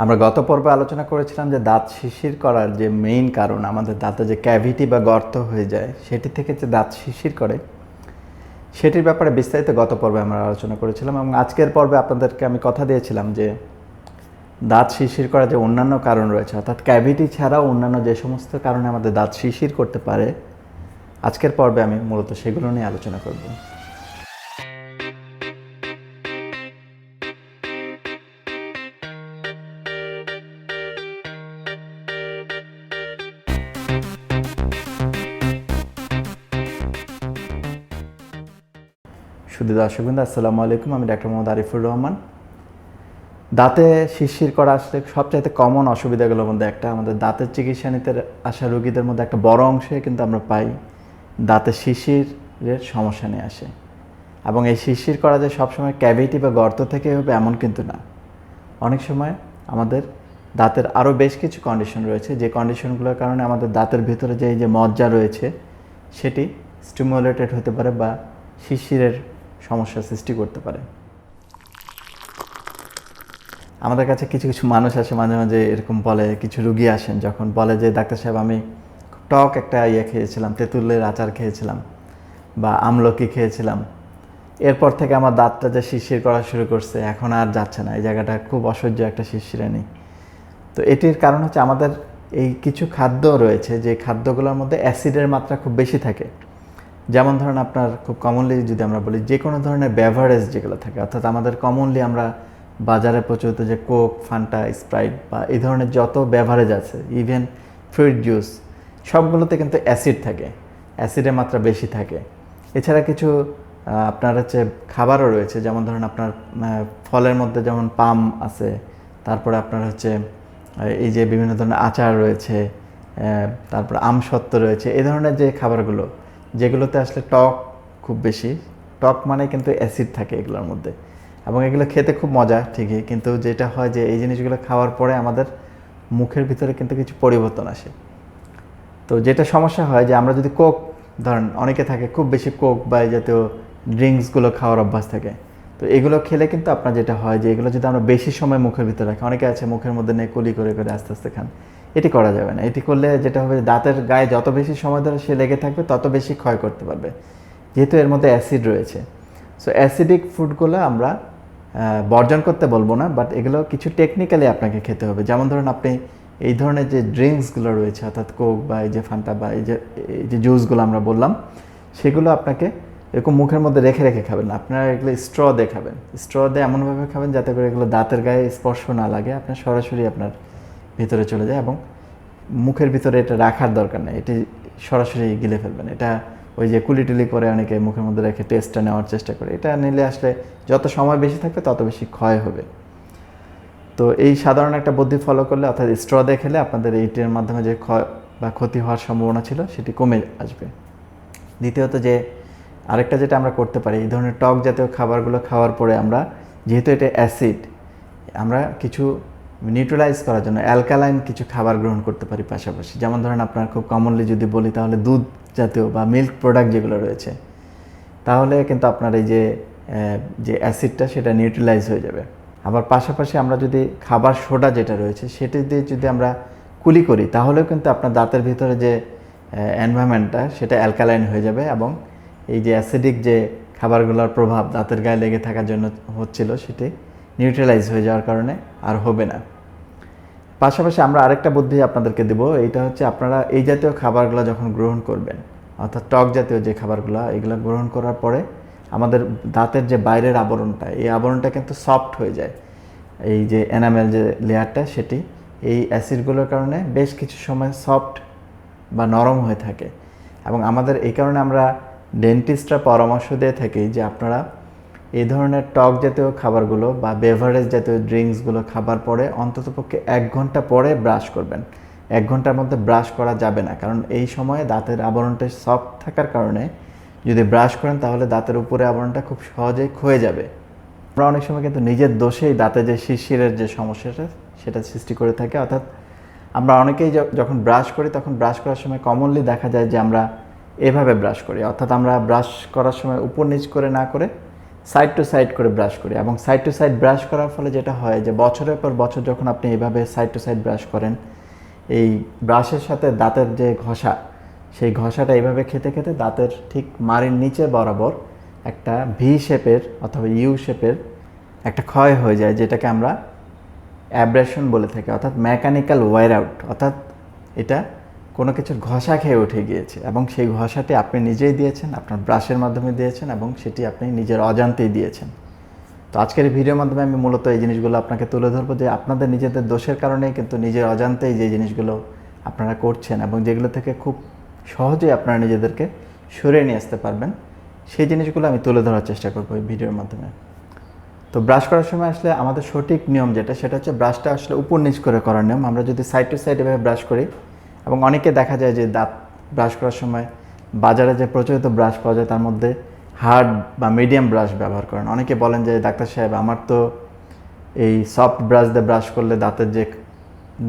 আমরা গত পর্বে আলোচনা করেছিলাম যে দাঁত শিশির করার যে মেইন কারণ আমাদের দাঁতে যে ক্যাভিটি বা গর্ত হয়ে যায়, সেটি থেকে যে দাঁত শিশির করে, সেটির ব্যাপারে বিস্তারিত গত পর্বে আমরা আলোচনা করেছিলাম এবং আজকের পর্বে আপনাদেরকে আমি কথা দিয়েছিলাম যে দাঁত শিশির করার যে অন্যান্য কারণ রয়েছে, অর্থাৎ ক্যাভিটি ছাড়াও অন্যান্য যে সমস্ত কারণে আমাদের দাঁত শিশির করতে পারে, আজকের পর্বে আমি মূলত সেগুলো নিয়ে আলোচনা করব। শুধু দর্শকবৃন্দ আসসালামু আলাইকুম, আমি ডাক্তার মোহাম্মদ আরিফুর রহমান। দাঁতে শিরশির করা আসলে সবচাইতে কমন অসুবিধাগুলোর মধ্যে একটা। আমাদের দাঁতের চিকিৎসা নিতে আসা রোগীদের মধ্যে একটা বড় অংশে কিন্তু আমরা পাই দাঁতে শিশিরের সমস্যা নিয়ে আসে। এবং এই শিশির করা যে সবসময় ক্যাভিটি বা গর্ত থেকে হবে এমন কিন্তু না। অনেক সময় আমাদের দাঁতের আরও বেশ কিছু কন্ডিশন রয়েছে। যে কন্ডিশনগুলোর কারণে আমাদের দাঁতের ভিতরে যে এই যে মজ্জা রয়েছে, সেটি স্টিমুলেটেড হতে পারে বা শিশিরের সমস্যা সৃষ্টি করতে পারে। আমাদের কাছে কিছু কিছু মানুষ আসে মাঝে মাঝে এরকম বলে, কিছু রুগী আসেন যখন বলে যে, ডাক্তার সাহেব, আমি টক একটা ইয়ে খেয়েছিলাম, তেঁতুলের আচার খেয়েছিলাম বা আমলকি খেয়েছিলাম। এরপর থেকে আমার দাঁতটা যে শিরশির করা শুরু করছে, এখন আর যাচ্ছে না। এই জায়গাটা খুব অসহ্য একটা শিরশিরানি। তো এটির কারণ হচ্ছে আমাদের এই কিছু খাদ্য রয়েছে, যে খাদ্যগুলোর মধ্যে অ্যাসিডের মাত্রা খুব বেশি থাকে। যেমন ধরেন আপনার খুব কমনলি যদি আমরা বলি যে কোনো ধরনের ব্যাভারেজ যেগুলো থাকে, অর্থাৎ আমাদের কমনলি আমরা বাজারে প্রচলিত যে কোক ফান্টা স্প্রাইট বা এই ধরনের যত ব্যাভারেজ আছে ইভেন ফ্রুইট জুস সবগুলোতে কিন্তু অ্যাসিড থাকে অ্যাসিডের মাত্রা বেশি থাকে। এছাড়া কিছু আপনার হচ্ছে খাবারও রয়েছে, যেমন ধরেন আপনার ফলের মধ্যে যেমন পাম আছে, তারপরে আপনার হচ্ছে এই যে বিভিন্ন ধরনের আচার রয়েছে তারপরে আমসত্ত্ব রয়েছে, এই ধরনের যে খাবারগুলো যেগুলোতে আসলে টক খুব বেশি, টক মানে কিন্তু অ্যাসিড থাকে এগুলোর মধ্যে। এবং এগুলো খেতে খুব মজা, ঠিকই, কিন্তু যেটা হয় যে এই জিনিসগুলো খাওয়ার পরে আমাদের মুখের ভিতরে কিন্তু কিছু পরিবর্তন আসে। তো যেটা সমস্যা হয় যে আমরা যদি কোক, ধরেন অনেকে থাকে খুব বেশি কোক বা এই জাতীয় ড্রিঙ্কসগুলো খাওয়ার অভ্যাস থাকে, তো এগুলো খেলে কিন্তু আপনার যেটা হয় যে এগুলো যদি আমরা বেশি সময় মুখের ভিতরে রাখি, অনেকে আছে মুখের মধ্যে নিয়ে কুলি করে করে আস্তে আস্তে খান। এটি করা যাবে না। এটি করলে যেটা হবে দাঁতের গায়ে যত বেশি সময় ধরে সে লেগে থাকবে, তত বেশি ক্ষয় করতে পারবে। যেহেতু এর মধ্যে অ্যাসিড রয়েছে। সো অ্যাসিডিক ফুডগুলো আমরা বর্জন করতে বলব না বাট এগুলো কিছু টেকনিক্যালি আপনাকে খেতে হবে। যেমন ধরুন আপনি এই ধরনের যে ড্রিঙ্কসগুলো রয়েছে, অর্থাৎ কোক বা এই যে ফান্টা বা এই যে এই যে জুসগুলো আমরা বললাম, সেগুলো আপনাকে এরকম মুখের মধ্যে রেখে রেখে খাবেন আপনারা এগুলো স্ট্র দিয়ে খাবেন। স্ট্র দিয়ে এমনভাবে খাবেন যাতে করে এগুলো দাঁতের গায়ে স্পর্শ না লাগে। আপনার সরাসরি আপনার ভিতরে চলে যায় এবং মুখের ভিতরে এটা রাখার দরকার নেই। এটি সরাসরি গিলে ফেলবেন। এটা ওই যে কুলি টুলি করে অনেকে মুখের মধ্যে রেখে টেস্টটা নেওয়ার চেষ্টা করে। এটা নিলে আসলে যত সময় বেশি থাকবে, তত বেশি ক্ষয় হবে। তো এই সাধারণ একটা বুদ্ধি ফলো করলে, অর্থাৎ স্ট্র দিয়ে খেলে আপনাদের এইটির মাধ্যমে যে ক্ষয় বা ক্ষতি হওয়ার সম্ভাবনা ছিল, সেটি কমে আসবে। দ্বিতীয়ত যে আরেকটা যেটা আমরা করতে পারি, এই ধরনের টক জাতীয় খাবারগুলো খাওয়ার পরে আমরা, যেহেতু এটা অ্যাসিড আমরা কিছু নিউট্রালাইজ করার জন্য অ্যালকালাইন কিছু খাবার গ্রহণ করতে পারি পাশাপাশি। যেমন ধরেন আপনার খুব কমনলি যদি বলি, তাহলে দুধ জাতীয় বা মিল্ক প্রোডাক্ট যেগুলো রয়েছে, তাহলে কিন্তু আপনার এই যে যে অ্যাসিডটা সেটা নিউট্রালাইজ হয়ে যাবে। আবার পাশাপাশি আমরা যদি খাবার সোডা যেটা রয়েছে, সেটি দিয়ে যদি আমরা কুলি করি, তাহলেও কিন্তু আপনার দাঁতের ভিতরে যে এনভায়রনমেন্টটা সেটা অ্যালকালাইন হয়ে যাবে এবং এই যে অ্যাসিডিক যে খাবারগুলোর প্রভাব দাঁতের গায়ে লেগে থাকার জন্য হচ্ছিল সেটি নিউট্রালাইজ হয়ে যাওয়ার কারণে আর হবে না। পাশাপাশি আমরা আরেকটা বুদ্ধি আপনাদেরকে দেব, এইটা হচ্ছে আপনারা এই জাতীয় খাবারগুলো যখন গ্রহণ করবেন, অর্থাৎ টক জাতীয় যে খাবারগুলো, এগুলো গ্রহণ করার পরে আমাদের দাঁতের যে বাইরের আবরণটা, এই আবরণটা কিন্তু সফট হয়ে যায়। এই যে এনামেল যে লেয়ারটা, সেটি এই অ্যাসিডগুলোর কারণে বেশ কিছু সময় সফট বা নরম হয়ে থাকে। এবং আমাদের এই কারণে আমরা ডেন্টিস্টরা পরামর্শ দিয়ে থাকি যে আপনারা এই ধরনের টক জাতীয় খাবারগুলো বা বেভারেজ জাতীয় ড্রিঙ্কসগুলো খাবার পরে অন্ততপক্ষে এক ঘণ্টা পরে ব্রাশ করবেন। এক ঘণ্টার মধ্যে ব্রাশ করা যাবে না, কারণ এই সময়ে দাঁতের আবরণটা সফট থাকার কারণে যদি ব্রাশ করেন তাহলে দাঁতের উপরে আবরণটা খুব সহজেই ক্ষয়ে যাবে। আমরা অনেক সময় কিন্তু নিজের দোষেই দাঁতে যে শিরশিরের যে সমস্যাটা, সেটা সৃষ্টি করে থাকে। অর্থাৎ আমরা অনেকেই যখন ব্রাশ করি, তখন ব্রাশ করার সময় কমনলি দেখা যায় যে আমরা এভাবে ব্রাশ করি। অর্থাৎ আমরা ব্রাশ করার সময় উপর নিচ করে না করে সাইড টু সাইড করে ব্রাশ করি এবং সাইড টু সাইড ব্রাশ করার ফলে যেটা হয় যে বছরের পর বছর যখন আপনি এইভাবে সাইড টু সাইড ব্রাশ করেন, এই ব্রাশের সাথে দাঁতের যে ঘষা, সেই ঘষাটা এইভাবে খেতে খেতে দাঁতের ঠিক মাড়ির নিচে বরাবর একটা ভি শেপের অথবা ইউ শেপের একটা ক্ষয় হয়ে যায়, যেটাকে আমরা অ্যাব্রেশন বলে থাকি, অর্থাৎ মেকানিক্যাল ওয়ার আউট অর্থাৎ এটা কোনো কিছুর ঘষা খেয়ে উঠে গিয়েছে এবং সেই ঘষাটি আপনি নিজেই দিয়েছেন, আপনার ব্রাশের মাধ্যমে দিয়েছেন এবং সেটি আপনি নিজের অজান্তেই দিয়েছেন। তো আজকের ভিডিওর মাধ্যমে আমি মূলত এই জিনিসগুলো আপনাকে তুলে ধরবো যে আপনাদের নিজেদের দোষের কারণেই কিন্তু নিজের অজান্তেই যে জিনিসগুলো আপনারা করছেন এবং যেগুলো থেকে খুব সহজেই আপনারা নিজেদেরকে সরিয়ে নিয়ে আসতে পারবেন, সেই জিনিসগুলো আমি তুলে ধরার চেষ্টা করব এই ভিডিওর মাধ্যমে। তো ব্রাশ করার সময় আসলে আমাদের সঠিক নিয়ম যেটা, সেটা হচ্ছে ব্রাশটা আসলে উপর নিচ করে করার নিয়ম। আমরা যদি সাইড টু সাইড এভাবে ব্রাশ করি এবং অনেকে দেখা যায় যে দাঁত ব্রাশ করার সময় বাজারে যে প্রচলিত ব্রাশ পাওয়া যায় তার মধ্যে হার্ড বা মিডিয়াম ব্রাশ ব্যবহার করেন। অনেকে বলেন যে, ডাক্তার সাহেব, আমার তো এই সফট ব্রাশ দিয়ে ব্রাশ করলে দাঁতের যে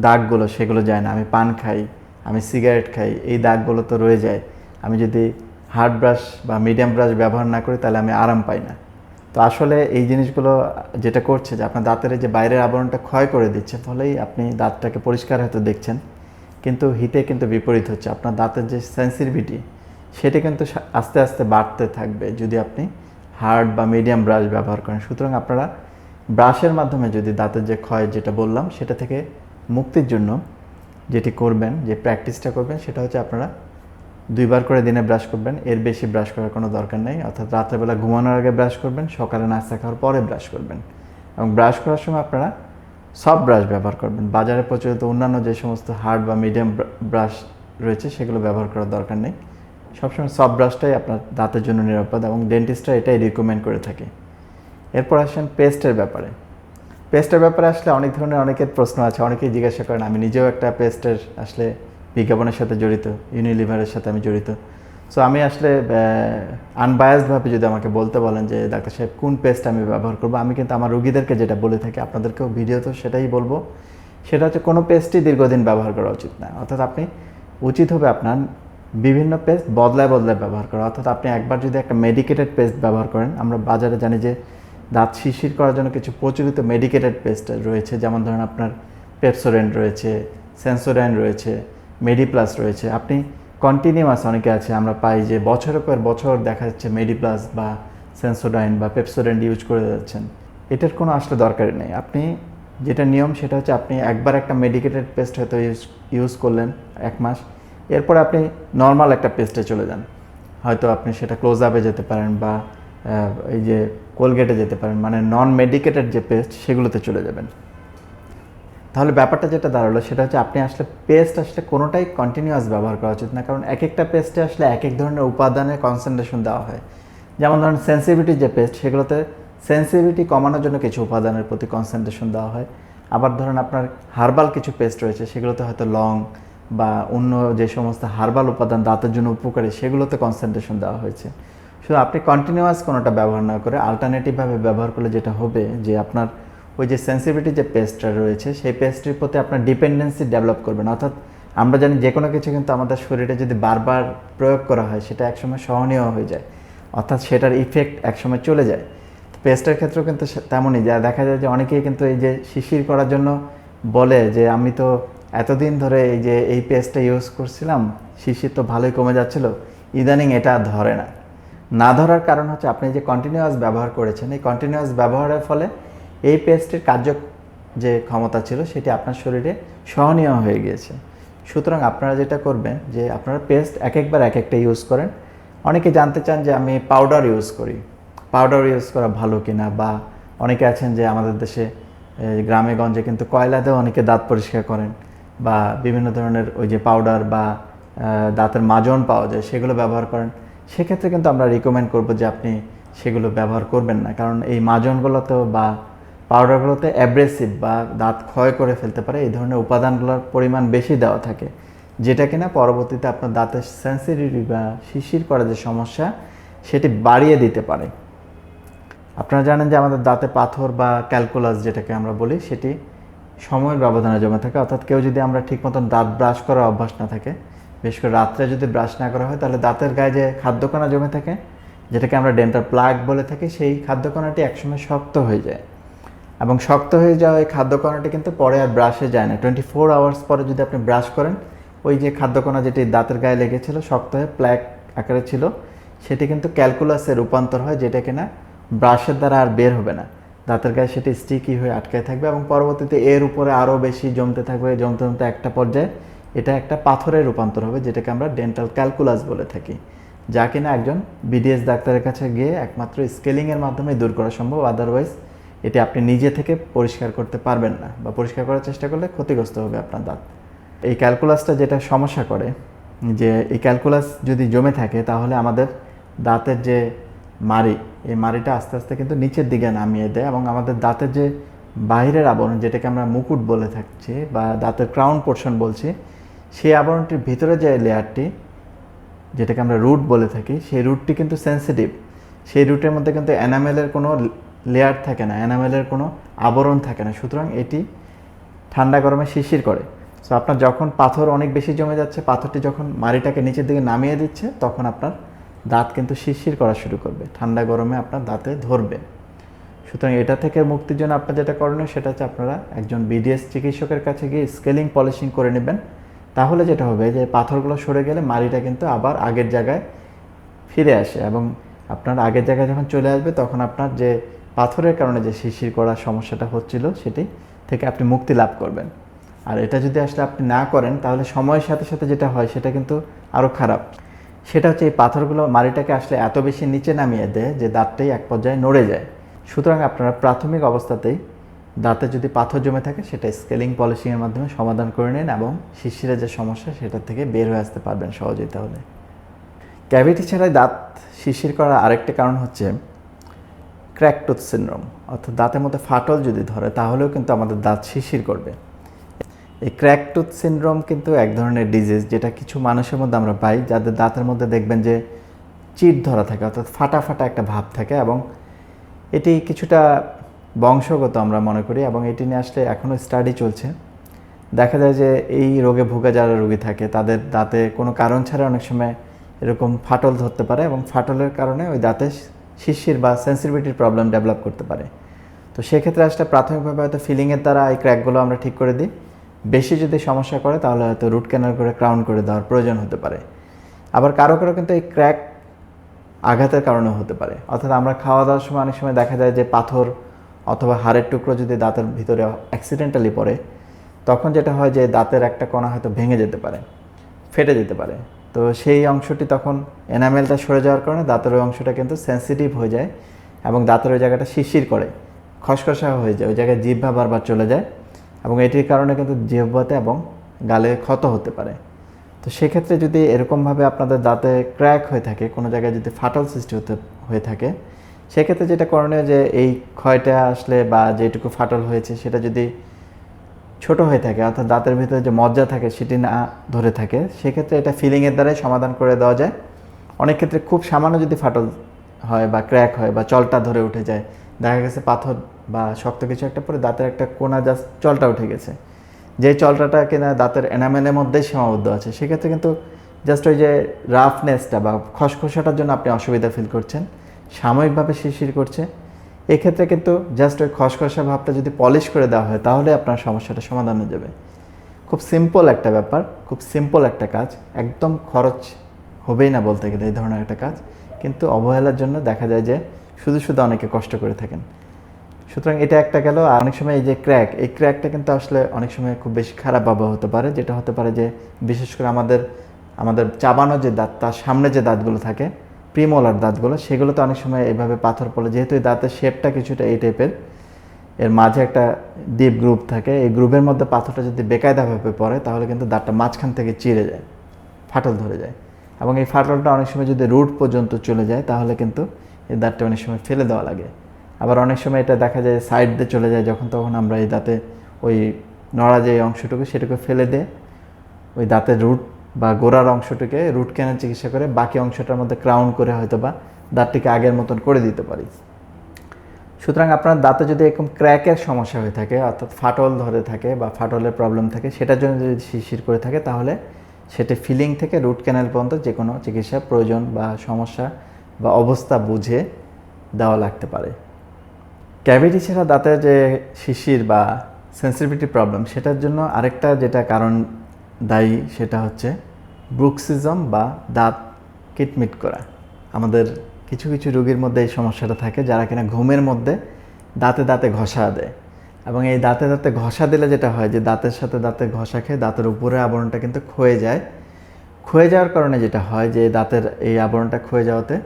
দাগগুলো সেগুলো যায় না। আমি পান খাই, আমি সিগারেট খাই, এই দাগগুলো তো রয়ে যায়। আমি যদি হার্ড ব্রাশ বা মিডিয়াম ব্রাশ ব্যবহার না করি, তাহলে আমি আরাম পাই না। তো আসলে এই জিনিসগুলো যেটা করছে যে, আপনার দাঁতের যে বাইরের আবরণটা ক্ষয় করে দিচ্ছে, ফলেই আপনি দাঁতটাকে পরিষ্কার হয়তো দেখছেন। কিন্তু হিতে কিন্তু বিপরীত হচ্ছে। আপনার দাঁতের যে সেন্সিটিভিটি সেটা কিন্তু আস্তে আস্তে বাড়তে থাকবে যদি আপনি হার্ড বা মিডিয়াম ব্রাশ ব্যবহার করেন। সুতরাং আপনারা ব্রাশের মাধ্যমে যদি দাঁতের যে ক্ষয় যেটা বললাম, সেটা থেকে মুক্তির জন্য যেটি করবেন, যে প্র্যাকটিসটা করবেন, সেটা হচ্ছে আপনারা দুইবার করে দিনে ব্রাশ করবেন। এর বেশি ব্রাশ করার কোনো দরকার নেই। অর্থাৎ রাত্রেবেলা ঘুমানোর আগে ব্রাশ করবেন, সকালে নাস্তা খাওয়ার পরে ব্রাশ করবেন। এবং ব্রাশ করার সময় আপনারা সব ব্রাশ ব্যবহার করবেন। বাজারে প্রচলিত অন্যান্য যে সমস্ত হার্ড বা মিডিয়াম ব্রাশ রয়েছে, সেগুলো ব্যবহার করার দরকার নেই। সবসময় সব ব্রাশটাই আপনার দাঁতের জন্য নিরাপদ এবং ডেন্টিস্টরা এটাই রিকমেন্ড করে থাকে। এরপর আসেন পেস্টের ব্যাপারে। পেস্টের ব্যাপারে আসলে অনেক ধরনের অনেকের প্রশ্ন আছে, অনেকেই জিজ্ঞাসা করেন। আমি নিজেও একটা পেস্টের আসলে বিজ্ঞাপনের সাথে জড়িত ইউনিলিভারের সাথে আমি জড়িত। সো আমি আসলে আনবায়াসডভাবে যদি আমাকে বলতে বলেন যে, ডাক্তার সাহেব, কোন পেস্ট আমি ব্যবহার করব? আমি কিন্তু আমার রুগীদেরকে যেটা বলে থাকি, আপনাদেরকেও ভিডিও তো সেটাই বলব। সেটা হচ্ছে কোনো পেস্টই দীর্ঘদিন ব্যবহার করা উচিত না। অর্থাৎ আপনি উচিত হবে আপনার বিভিন্ন পেস্ট বদলায় বদলায় ব্যবহার করা। অর্থাৎ আপনি একবার যদি একটা মেডিকেটেড পেস্ট ব্যবহার করেন, আমরা বাজারে জানি যে, দাঁত শিশির করার জন্য কিছু প্রচলিত মেডিকেটেড পেস্ট রয়েছে। যেমন ধরেন আপনার পেপসোরেন রয়েছে সেন্সোডাইন রয়েছে মেডিপ্লাস রয়েছে। আপনি কন্টিনিউয়াস অনেকে আছে, আমরা পাই যে বছরের পর বছর দেখা যাচ্ছে মেডিপ্লাস বা সেন্সোডাইন বা পেপসোডেন্ট ইউজ করে যাচ্ছেন। এটার কোনো আসলে দরকারই নেই। আপনি যেটা নিয়ম সেটা হচ্ছে আপনি একবার একটা মেডিকেটেড পেস্ট হয়তো ইউজ ইউজ করলেন এক মাস, এরপরে আপনি নর্মাল একটা পেস্টে চলে যান। হয়তো আপনি সেটা ক্লোজ আপে যেতে পারেন বা এই যে কোলগেটে যেতে পারেন। মানে নন মেডিকেটেড যে পেস্ট সেগুলোতে চলে যাবেন। তাহলে ব্যাপারটা যেটা দাঁড়াল সেটা হচ্ছে আপনি আসলে পেস্ট আসলে কোনোটাই কন্টিনিউয়াস ব্যবহার করা উচিত না। কারণ এক একটা পেস্টে আসলে এক এক ধরনের উপাদানের কনসেন্ট্রেশন দেওয়া হয়। যেমন ধরেন সেন্সিভিটি যে পেস্ট সেগুলোতে সেন্সিভিটি কমানোর জন্য কিছু উপাদানের প্রতি কনসেন্ট্রেশন দেওয়া হয়। আবার ধরেন আপনার হার্বাল কিছু পেস্ট রয়েছে, সেগুলোতে হয়তো লং বা অন্য যে সমস্ত হার্বাল উপাদান দাঁতের জন্য উপকারী, সেগুলোতে কনসেন্ট্রেশন দেওয়া হয়েছে। শুধু আপনি কন্টিনিউয়াস কোনোটা ব্যবহার না করে আলটারনেটিভভাবে ব্যবহার করলে যেটা হবে যে আপনার ওই যে সেন্সিভিটি যে পেস্টটা রয়েছে, সেই পেস্টটির প্রতি আপনার ডিপেন্ডেন্সি ডেভেলপ করবেন অর্থাৎ আমরা জানি যে কোনো কিছু কিন্তু আমাদের শরীরে যদি বারবার প্রয়োগ করা হয়, সেটা একসময় সহনীয় হয়ে যায়। অর্থাৎ সেটার ইফেক্ট একসময় চলে যায়। পেস্টের ক্ষেত্রেও কিন্তু তেমনই যা দেখা যায় যে অনেকেই কিন্তু এই যে শিশির করার জন্য বলে যে, আমি তো এতদিন ধরে এই যে, এই পেস্টটা ইউজ করছিলাম, শিশির তো ভালোই কমে যাচ্ছিল, ইদানিং এটা ধরে না। না ধরার কারণ হচ্ছে আপনি যে কন্টিনিউয়াস ব্যবহার করেছেন, এই কন্টিনিউয়াস ব্যবহারের ফলে এই পেস্টের কার্য যে ক্ষমতা ছিল, সেটি আপনার শরীরে সহনীয় হয়ে গিয়েছে। সুতরাং আপনারা যেটা করবেন যে, আপনারা পেস্ট এক একবার এক একটা ইউজ করেন। অনেকে জানতে চান যে, আমি পাউডার ইউজ করি। পাউডার ইউজ করা ভালো কিনা? বা অনেকে আছেন যে, আমাদের দেশে গ্রামে গঞ্জে কিন্তু কয়লাতেও অনেকে দাঁত পরিষ্কার করেন। বা বিভিন্ন ধরনের ওই যে পাউডার বা দাঁতের মাজন পাওয়া যায়, সেগুলো ব্যবহার করেন। সেক্ষেত্রে কিন্তু আমরা রিকমেন্ড করব যে, আপনি সেগুলো ব্যবহার করবেন না। কারণ এই মাজনগুলোতেও বা পাউডারগুলোতে অ্যাব্রেসিভ বা দাঁত ক্ষয় করে ফেলতে পারে, এই ধরনের উপাদানগুলোর পরিমাণ বেশি দেওয়া থাকে, যেটা কিনা পরবর্তীতে আপনার দাঁতের সেন্সিটিভিটি বা শিশির করার যে সমস্যা, সেটি বাড়িয়ে দিতে পারে। আপনারা জানেন যে আমাদের দাঁতে পাথর বা ক্যালকুলাস যেটাকে আমরা বলি, সেটি সময়ের ব্যবধানে জমে থাকে। অর্থাৎ কেউ যদি আমরা ঠিক মতন দাঁত ব্রাশ করার অভ্যাস না থাকে, বিশেষ করে রাত্রে যদি ব্রাশ না করা হয়, তাহলে দাঁতের গায়ে যে খাদ্যকণা জমে থাকে, যেটাকে আমরা ডেন্টাল প্লাগ বলে থাকি, সেই খাদ্যকণাটি একসময় শক্ত হয়ে যায়। এবং শক্ত হয়ে যাওয়া এই খাদ্যকণাটি কিন্তু পরে আর ব্রাশে যায় না। টোয়েন্টি ফোর আওয়ার্স পরে যদি আপনি ব্রাশ করেন, ওই যে খাদ্যকণা যেটি দাঁতের গায়ে লেগেছিল, শক্ত হয়ে প্ল্যাক আকারে ছিল, সেটি কিন্তু ক্যালকুলাসে রূপান্তর হয়, যেটা কিনা ব্রাশের দ্বারা আর বের হবে না। দাঁতের গায়ে সেটি স্টিকি হয়ে আটকায় থাকবে এবং পরবর্তীতে এর উপরে আরও বেশি জমতে থাকবে, জমতে জমতে একটা পর্যায়ে এটা একটা পাথরে রূপান্তর হবে, যেটাকে আমরা ডেন্টাল ক্যালকুলাস বলে থাকি, যা কিনা একজন বিডিএস ডাক্তারের কাছে গিয়ে একমাত্র স্কেলিংয়ের মাধ্যমে দূর করা সম্ভব আদারওয়াইজ এটি আপনি নিজে থেকে পরিষ্কার করতে পারবেন না বা পরিষ্কার করার চেষ্টা করলে ক্ষতিগ্রস্ত হবে আপনার দাঁত। এই ক্যালকুলাসটা যেটা সমস্যা করে, যে এই ক্যালকুলাস যদি জমে থাকে তাহলে আমাদের দাঁতের যে মাড়ি, এই মাড়িটা আস্তে আস্তে কিন্তু নিচের দিকে নামিয়ে দেয় এবং আমাদের দাঁতের যে বাইরের আবরণ, যেটাকে আমরা মুকুট বলে থাকছি বা দাঁতের ক্রাউন পোর্শন বলছি, সেই আবরণটির ভিতরে যে লেয়ারটি, যেটাকে আমরা রুট বলে থাকি, সেই রুটটি কিন্তু সেন্সিটিভ সেই রুটের মধ্যে কিন্তু এনামেলের কোনো লেয়ার থাকে না এনামেলের কোনো আবরণ থাকে না, সুতরাং এটি ঠান্ডা গরমে শিশির করে। সো আপনার যখন পাথর অনেক বেশি জমে যাচ্ছে, পাথরটি যখন মাড়িটাকে নিচের দিকে নামিয়ে দিচ্ছে, তখন আপনার দাঁত কিন্তু শিরশির করা শুরু করবে, ঠান্ডা গরমে আপনার দাঁতে ধরবে। সুতরাং এটা থেকে মুক্তির জন্য আপনার যেটা করণীয়, সেটা হচ্ছে আপনারা একজন বিডিএস চিকিৎসকের কাছে গিয়ে স্কেলিং পলিশিং করে নেবেন। তাহলে যেটা হবে, যে পাথরগুলো সরে গেলে মাড়িটা কিন্তু আবার আগের জায়গায় ফিরে আসে এবং আপনার আগের জায়গায় যখন চলে আসবে, তখন আপনার যে পাথরের কারণে যে শিশির করার সমস্যাটা হচ্ছিল সেটি থেকে আপনি মুক্তি লাভ করবেন। আর এটা যদি আসলে আপনি না করেন, তাহলে সময়ের সাথে সাথে যেটা হয় সেটা কিন্তু আরও খারাপ। সেটা হচ্ছে এই পাথরগুলো মাড়িটাকে আসলে এত বেশি নিচে নামিয়ে দেয় যে দাঁতটাই এক পর্যায়ে নড়ে যায়। সুতরাং আপনারা প্রাথমিক অবস্থাতেই দাঁতে যদি পাথর জমে থাকে, সেটা স্কেলিং পলিশিংয়ের মাধ্যমে সমাধান করে নিন এবং শিশিরের যে সমস্যা, সেটা থেকে বের হয়ে আসতে পারবেন সহজেই তাহলে। ক্যাভিটি ছাড়াই দাঁত শিশির করার আরেকটা কারণ হচ্ছে ক্র্যাকটুথ সিনড্রোম অর্থাৎ দাঁতের মধ্যে ফাটল যদি ধরে, তাহলেও কিন্তু আমাদের দাঁত শিশির করবে। এই ক্র্যাকটুথ সিনড্রোম কিন্তু এক ধরনের ডিজিজ যেটা কিছু মানুষের মধ্যে আমরা পাই, যাদের দাঁতের মধ্যে দেখবেন যে চিট ধরা থাকে, অর্থাৎ ফাটা ফাটা একটা ভাব থাকে এবং এটি কিছুটা বংশগত আমরা মনে করি এবং এটি নিয়ে আসলে এখনও স্টাডি চলছে। দেখা যায় যে এই রোগে ভোগা যারা রোগী থাকে, তাদের দাঁতে কোনো কারণ ছাড়া অনেক সময় এরকম ফাটল ধরতে পারে এবং ফাটলের কারণে ওই দাঁতে শিশির বা সেন্সিটিভিটির প্রবলেম ডেভেলপ করতে পারে। তো সেক্ষেত্রে আসলে প্রাথমিকভাবে হয়তো ফিলিংয়ের দ্বারা এই ক্র্যাকগুলো আমরা ঠিক করে দিই। বেশি যদি সমস্যা করে, তাহলে হয়তো রুট ক্যানাল করে ক্রাউন করে দেওয়ার প্রয়োজন হতে পারে। আবার কারও কারও কিন্তু এই ক্র্যাক আঘাতের কারণে হতে পারে। অর্থাৎ আমরা খাওয়া দাওয়ার সময় অনেক সময় দেখা যায় যে পাথর অথবা হাড়ের টুকরো যদি দাঁতের ভিতরে অ্যাক্সিডেন্টালি পড়ে, তখন যেটা হয় যে দাঁতের একটা কণা হয়তো ভেঙে যেতে পারে, ফেটে যেতে পারে। তো সেই অংশটি তখন এনামেলটা সরে যাওয়ার কারণে দাঁতের ওই অংশটা কিন্তু সেন্সিটিভ হয়ে যায় এবং দাঁতের ওই জায়গাটা শিরশির করে, খসখসা হয়ে যায়, ওই জায়গায় জিহ্বা বারবার চলে যায় এবং এটির কারণে কিন্তু জিহ্বাতে এবং গালে ক্ষত হতে পারে। তো সেক্ষেত্রে যদি এরকমভাবে আপনাদের দাঁতে ক্র্যাক হয়ে থাকে, কোনো জায়গায় যদি ফাটল সৃষ্টি হতে, হয়ে থাকে, সেক্ষেত্রে যেটা করণীয় যে এই ক্ষয়টা আসলে বা যেটুকু ফাটল হয়েছে সেটা যদি ছোট হয়ে থাকে, অর্থাৎ দাঁতের ভিতরে যে মজ্জা থাকে সেটি না ধরে থাকে, সেক্ষেত্রে এটা ফিলিংয়ের দ্বারাই সমাধান করে দেওয়া যায়। অনেক ক্ষেত্রে খুব সামান্য যদি ফাটল হয় বা ক্র্যাক হয় বা চলটা ধরে উঠে যায়, দেখা গেছে পাথর বা শক্ত কিছু একটা পরে দাঁতের একটা কোনা জাস্ট চলটা উঠে গেছে। যে চলটাটা কিনা দাঁতের এনামেলের মধ্যেই সীমাবদ্ধ আছে, সেক্ষেত্রে কিন্তু জাস্ট ওই যে রাফনেসটা বা খসখসাটার জন্য আপনি অসুবিধা ফিল করছেন। সাময়িকভাবে শিরশির করছে এক্ষেত্রে কিন্তু জাস্ট ওই খসখসা ভাবটা যদি পলিশ করে দেওয়া হয়, তাহলে আপনার সমস্যাটা সমাধান হয়ে যাবে। খুব সিম্পল একটা ব্যাপার, খুব সিম্পল একটা কাজ, একদম খরচ হবেই না বলতে গেলে এই ধরনের একটা কাজ। কিন্তু অবহেলার জন্য দেখা যায় যে শুধু শুধু অনেকে কষ্ট করে থাকেন। সুতরাং এটা একটা গেল, আর অনেক সময় এই যে ক্র্যাক এই ক্র্যাকটা কিন্তু আসলে অনেক সময় খুব বেশি খারাপ আবহাওয়া হতে পারে, যেটা হতে পারে যে বিশেষ করে আমাদের আমাদের চাবানো যে দাঁত, তার সামনে যে দাঁতগুলো থাকে প্রিমোলার দাঁতগুলো, সেগুলো তো অনেক সময় এইভাবে পাথর পড়ে, যেহেতু এই দাঁতের শেপটা কিছুটা এই টাইপের, এর মাঝে একটা ডিপ গ্রুপ থাকে, এই গ্রুপের মধ্যে পাথরটা যদি বেকায়দাভাবে পড়ে, তাহলে কিন্তু দাঁতটা মাঝখান থেকে চিড়ে যায়, ফাটল ধরে যায়। এবং এই ফাটলটা অনেক সময় যদি রুট পর্যন্ত চলে যায়, তাহলে কিন্তু এই দাঁতটা অনেক সময় ফেলে দেওয়া লাগে। আবার অনেক সময় এটা দেখা যায় সাইড দিয়ে চলে যায়, যখন তখন আমরা এই দাঁতে ওই নড়া যে অংশটুকু, সেটুকু ফেলে দিয়ে ওই দাঁতের রুট বা গোড়ার অংশটিকে রুট ক্যানের চিকিৎসা করে বাকি অংশটার মধ্যে ক্রাউন করে হয়তো বা দাঁতটিকে আগের মতন করে দিতে পারি। সুতরাং আপনার দাঁতে যদি এরকম ক্র্যাকের সমস্যা হয়ে থাকে, অর্থাৎ ফাটল ধরে থাকে বা ফাটলের প্রবলেম থাকে, সেটার জন্য যদি শিশির করে থাকে, তাহলে সেটি ফিলিং থেকে রুট ক্যানেল পর্যন্ত যে কোনো চিকিৎসা প্রয়োজন বা সমস্যা বা অবস্থা বুঝে দেওয়া লাগতে পারে। ক্যাভিটি ছাড়া দাঁতের যে শিশির বা সেন্সিটিভিটি প্রবলেম সেটার জন্য আরেকটা যেটা কারণ দায়ী সেটা হচ্ছে ব্রুক্সিজম বা দাঁত কিটমিট করা। আমাদের কিছু কিছু রোগীর মধ্যে এই সমস্যাটা থাকে যারা কিনা ঘুমের মধ্যে দাঁতে দাঁতে ঘষা দেয় এবং এই দাঁতে দাঁতে ঘষা দিলে যেটা হয় যে দাঁতের সাথে দাঁতে ঘষা খেয়ে দাঁতের উপরের আবরণটা কিন্তু ক্ষয়ে যায়। ক্ষয়ে যাওয়ার কারণে যেটা হয় যে দাঁতের এই আবরণটা ক্ষয়ে যাওয়াতে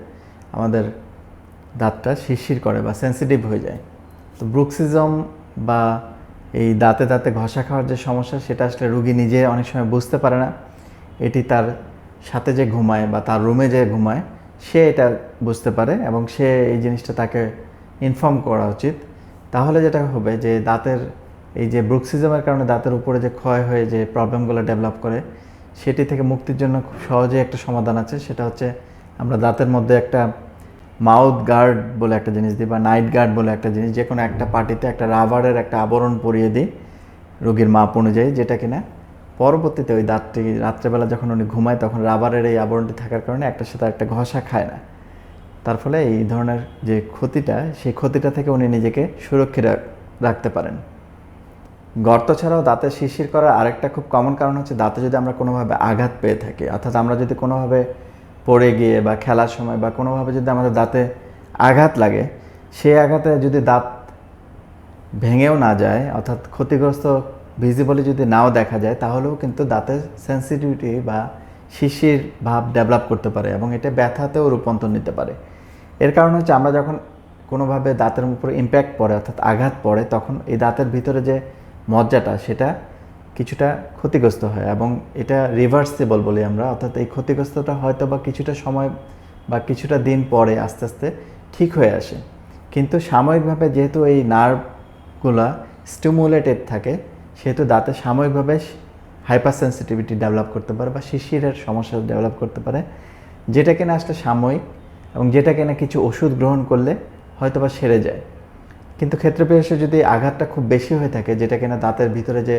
আমাদের দাঁতটা শিরশির করে বা সেন্সিটিভ হয়ে যায়। তো ব্রুক্সিজম বা এই দাঁতে দাঁতে ঘষা খাওয়ার যে সমস্যা, সেটা আসলে রুগী নিজে অনেক সময় বুঝতে পারে না। এটি তার সাথে যে ঘুমায় বা তার রুমে যে ঘুমায়, সে এটা বুঝতে পারে এবং সে এই জিনিসটা তাকে ইনফর্ম করা উচিত। তাহলে যেটা হবে যে দাঁতের, এই যে ব্রুক্সিজমের কারণে দাঁতের উপরে যে ক্ষয় হয়ে যে প্রবলেমগুলো ডেভেলপ করে, সেটি থেকে মুক্তির জন্য খুব সহজে একটা সমাধান আছে। সেটা হচ্ছে আমরা দাঁতের মধ্যে একটা মাউথ গার্ড বলে একটা জিনিস দিই বা নাইট গার্ড বলে একটা জিনিস, যে কোনো একটা পার্টিতে একটা রাবারের একটা আবরণ পরিয়ে দিই রোগীর মাপ অনুযায়ী, যেটা কিনা পরবর্তীতে ওই দাঁতটি রাত্রেবেলা যখন উনি ঘুমায় তখন রাবারের এই আবরণটি থাকার কারণে একটার সাথে একটা ঘষা খায় না। তার ফলে এই ধরনের যে ক্ষতিটা, সেই ক্ষতিটা থেকে উনি নিজেকে সুরক্ষিত রাখতে পারেন। গর্ত ছাড়াও দাঁতে শিরশির করার আরেকটা খুব কমন কারণ হচ্ছে দাঁতে যদি আমরা কোনোভাবে আঘাত পেয়ে থাকি, অর্থাৎ আমরা যদি কোনোভাবে পড়ে গিয়ে বা খেলার সময় বা কোনোভাবে যদি আমাদের দাঁতে আঘাত লাগে, সেই আঘাতে যদি দাঁত ভেঙেও না যায়, অর্থাৎ ক্ষতিগ্রস্ত ভিজিবলি যদি নাও দেখা যায়, তাহলেও কিন্তু দাঁতের সেন্সিটিভিটি বা শিশির ভাব ডেভেলপ করতে পারে এবং এটা ব্যথাতেও রূপান্তর নিতে পারে। এর কারণ হচ্ছে আমরা যখন কোনোভাবে দাঁতের উপরে ইম্প্যাক্ট পড়ে, অর্থাৎ আঘাত পড়ে, তখন এই দাঁতের ভিতরে যে মজ্জাটা, সেটা কিছুটা ক্ষতিগ্রস্ত হয় এবং এটা রিভার্সেবল বলি আমরা, অর্থাৎ এই ক্ষতিগ্রস্তটা হয়তো বা কিছুটা সময় বা কিছুটা দিন পরে আস্তে আস্তে ঠিক হয়ে আসে। কিন্তু সাময়িকভাবে যেহেতু এই নার্ভগুলা স্টিমুলেটেড থাকে, সেহেতু দাঁতে সাময়িকভাবে হাইপার সেন্সিটিভিটি ডেভেলপ করতে পারে বা শিশিরের সমস্যা ডেভেলপ করতে পারে, যেটা কিনা আসলে সাময়িক এবং যেটা কিনা কিছু ওষুধ গ্রহণ করলে হয়তো বা সেরে যায়। কিন্তু ক্ষেত্রে বিশেষে যদি আঘাতটা খুব বেশি হয়ে থাকে, যেটা কিনা দাঁতের ভিতরে যে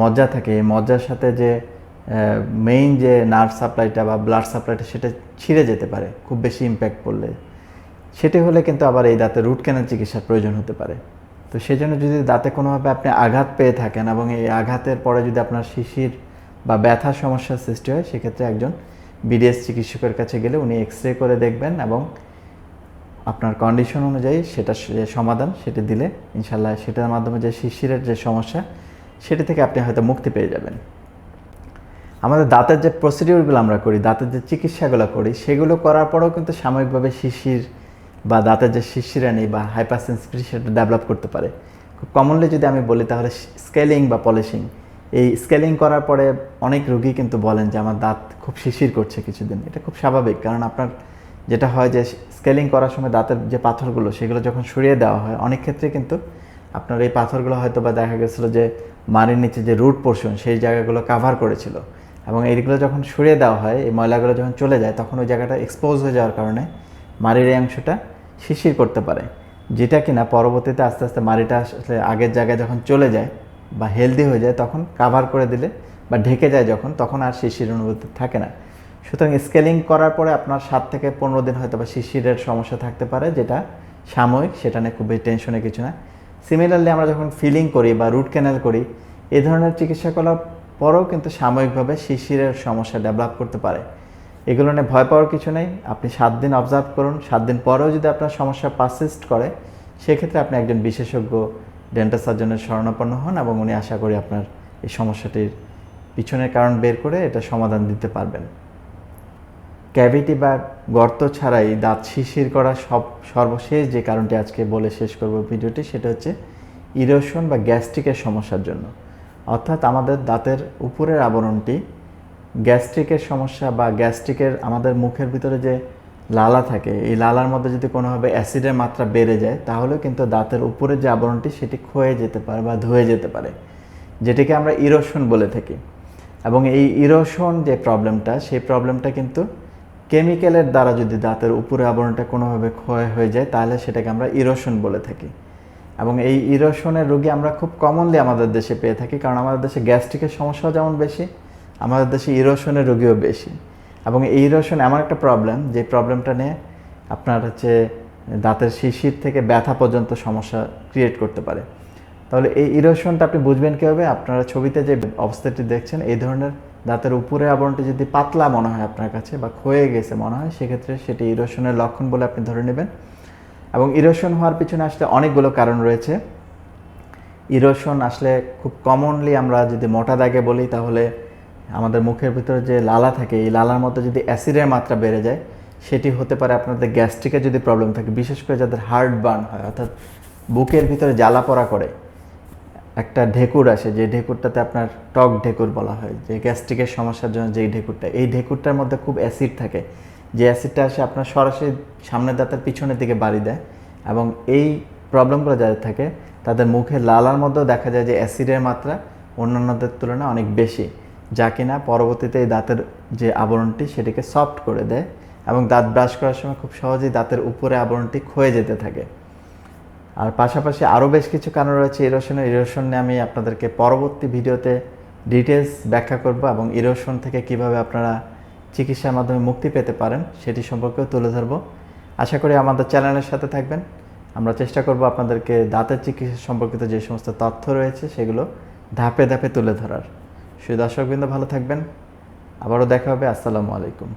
মজ্জা থাকে, এই মজ্জার সাথে যে মেইন যে নার্ভ সাপ্লাইটা বা ব্লাড সাপ্লাইটা সেটা ছিঁড়ে যেতে পারে, খুব বেশি ইম্প্যাক্ট পড়লে। সেটি হলে কিন্তু আবার এই দাঁতে রুট ক্যানাল চিকিৎসার প্রয়োজন হতে পারে। তো সেই জন্য যদি দাঁতে কোনোভাবে আপনি আঘাত পেয়ে থাকেন এবং এই আঘাতের পরে যদি আপনার শিশির বা ব্যথার সমস্যার সৃষ্টি হয়, সেক্ষেত্রে একজন বিডিএস চিকিৎসকের কাছে গেলে উনি এক্স রে করে দেখবেন এবং আপনার কন্ডিশন অনুযায়ী সেটা সমাধান সেটি দিলে ইনশাল্লাহ সেটার মাধ্যমে যে শিশিরের যে সমস্যা সেটি থেকে আপনি হয়তো মুক্তি পেয়ে যাবেন। আমাদের দাঁতের যে প্রসিডিউরগুলো আমরা করি, দাঁতের যে চিকিৎসাগুলো করি, সেগুলো করার পরেও কিন্তু সাময়িকভাবে শিশির বা দাঁতের যে শিশিরানি বা হাইপারসেন্সিটিভিটি সেটা ডেভেলপ করতে পারে। খুব কমনলি যদি আমি বলি তাহলে স্কেলিং বা পলিশিং এই স্কেলিং করার পরে অনেক রুগী কিন্তু বলেন যে, আমার দাঁত খুব শিশির করছে কিছুদিন। এটা খুব স্বাভাবিক, কারণ আপনার যেটা হয় যে স্কেলিং করার সময় দাঁতের যে পাথরগুলো, সেগুলো যখন সরিয়ে দেওয়া হয়, অনেক ক্ষেত্রে কিন্তু আপনার এই পাথরগুলো হয়তো বা দেখা গেছিল যে মারির নিচে যে রুট পোর্শন সেই জায়গাগুলো কাভার করেছিল। এবং এইগুলো যখন সরিয়ে দেওয়া হয়, এই ময়লাগুলো যখন চলে যায়, তখন ওই জায়গাটা এক্সপোজ হয়ে যাওয়ার কারণে মাড়ির এই অংশটা শিশির করতে পারে। যেটা কিনা পরবর্তীতে আস্তে আস্তে মাড়িটা আসলে আগের জায়গায় যখন চলে যায় বা হেলদি হয়ে যায়, তখন কাভার করে দিলে বা ঢেকে যায় যখন, তখন আর শিশির অনুভূতি থাকে না। সুতরাং স্কেলিং করার পরে আপনার সাত থেকে পনেরো দিন হয়তো বা শিশিরের সমস্যা থাকতে পারে, যেটা সাময়িক, সেটা নিয়ে খুবই বেশি টেনশনে কিছু না। সিমিলারলি আমরা যখন ফিলিং করি বা রুট ক্যানেল করি, এ ধরনের চিকিৎসা করার পরেও কিন্তু সাময়িকভাবে শিশিরের সমস্যা ডেভেলপ করতে পারে। এগুলো নিয়ে ভয় পাওয়ার কিছু নেই। আপনি সাত দিন অবজার্ভ করুন। সাত দিন পরেও যদি আপনার সমস্যা পারসিস্ট করে, সেক্ষেত্রে আপনি একজন বিশেষজ্ঞ ডেন্টাল সার্জনের শরণাপন্ন হন এবং উনি আশা করি আপনার এই সমস্যাটির পিছনের কারণ বের করে এটা সমাধান দিতে পারবেন। ক্যাভিটি বা গর্ত ছাড়াই দাঁত শিশির করা সব, সর্বশেষ যে কারণটি আজকে বলে শেষ করব ভিডিওটি, সেটা হচ্ছে ইরোশন বা গ্যাস্ট্রিকের সমস্যার জন্য। অর্থাৎ আমাদের দাঁতের উপরের আবরণটি গ্যাস্ট্রিকের সমস্যা বা গ্যাস্ট্রিকের আমাদের মুখের ভিতরে যে লালা থাকে, এই লালার মধ্যে যদি কোনোভাবে অ্যাসিডের মাত্রা বেড়ে যায়, তাহলেও কিন্তু দাঁতের উপরের যে আবরণটি, সেটি ক্ষয়ে যেতে পারে বা ধুয়ে যেতে পারে, যেটিকে আমরা ইরোশন বলে থাকি। এবং এই ইরোশন যে প্রবলেমটা সেই প্রবলেমটা কিন্তু কেমিক্যালের দ্বারা যদি দাঁতের উপরে আবরণটা কোনোভাবে ক্ষয় হয়ে যায়, তাহলে সেটাকে আমরা ইরোশন বলে থাকি। এবং এই ইরোশনের রোগী আমরা খুব কমনলি আমাদের দেশে পেয়ে থাকি, কারণ আমাদের দেশে গ্যাস্ট্রিকের সমস্যাও যেমন বেশি, আমাদের দেশে ইরোশনের রোগীও বেশি। এবং এই ইরোশন এমন একটা প্রবলেম যে প্রবলেমটা নিয়ে আপনার হচ্ছে দাঁতের শিশির থেকে ব্যথা পর্যন্ত সমস্যা ক্রিয়েট করতে পারে। তাহলে এই ইরোশনটা আপনি বুঝবেন কীভাবে? আপনারা ছবিতে যে অবস্থাটি দেখছেন, এই ধরনের দাঁতের উপরে আবরণটি যদি পাতলা মনে হয় আপনার কাছে বা ক্ষয়ে গেছে মনে হয়, সেক্ষেত্রে সেটি ইরোশনের লক্ষণ বলে আপনি ধরে নেবেন। এবং ইরোশন হওয়ার পিছনে আসলে অনেকগুলো কারণ রয়েছে। ইরোশন আসলে খুব কমনলি আমরা যদি মোটা দাগে বলি, তাহলে আমাদের মুখের ভিতরে যে লালা থাকে, এই লালার মধ্যে যদি অ্যাসিডের মাত্রা বেড়ে যায়, সেটি হতে পারে আপনাদের গ্যাস্ট্রিকের যদি প্রবলেম থাকে, বিশেষ করে যাদের হার্ট বার্ন হয়, অর্থাৎ বুকের ভিতরে জ্বালা পড়া করে। একটা ঢেকুর আসে, যে ঢেকুরটাতে আপনার টক ঢেকুর বলা হয়, যে গ্যাস্ট্রিকের সমস্যার জন্য যেই ঢেকুরটা। এই ঢেকুরটার মধ্যে খুব অ্যাসিড থাকে। যে অ্যাসিডটা আসে আপনার সরাসরি সামনের দাঁতের পিছনের দিকে বাড়ি দেয় এবং এই প্রবলেমগুলো যাদের থাকে, তাদের মুখে লালার মধ্যেও দেখা যায় যে অ্যাসিডের মাত্রা অন্যান্যদের তুলনায় অনেক বেশি, যা কিনা পরবর্তীতে এই দাঁতের যে আবরণটি সেটিকে সফট করে দেয় এবং দাঁত ব্রাশ করার সময় খুব সহজেই দাঁতের উপরে আবরণটি ক্ষয়ে যেতে থাকে। আর পাশাপাশি আরও বেশ কিছু কারণ রয়েছে ইরোশনের ইরোশন নিয়ে আমি আপনাদেরকে পরবর্তী ভিডিওতে ডিটেলস ব্যাখ্যা করব এবং ইরোশন থেকে কীভাবে আপনারা চিকিৎসার মাধ্যমে মুক্তি পেতে পারেন সেটি সম্পর্কেও তুলে ধরবো। আশা করি আমাদের চ্যানেলের সাথে থাকবেন। আমরা চেষ্টা করব আপনাদেরকে দাঁতের চিকিৎসা সম্পর্কিত যে সমস্ত তথ্য রয়েছে সেগুলো ধাপে ধাপে তুলে ধরার। শুধু দর্শকবৃন্দ ভালো থাকবেন। আবারও দেখা হবে। আসসালামু আলাইকুম।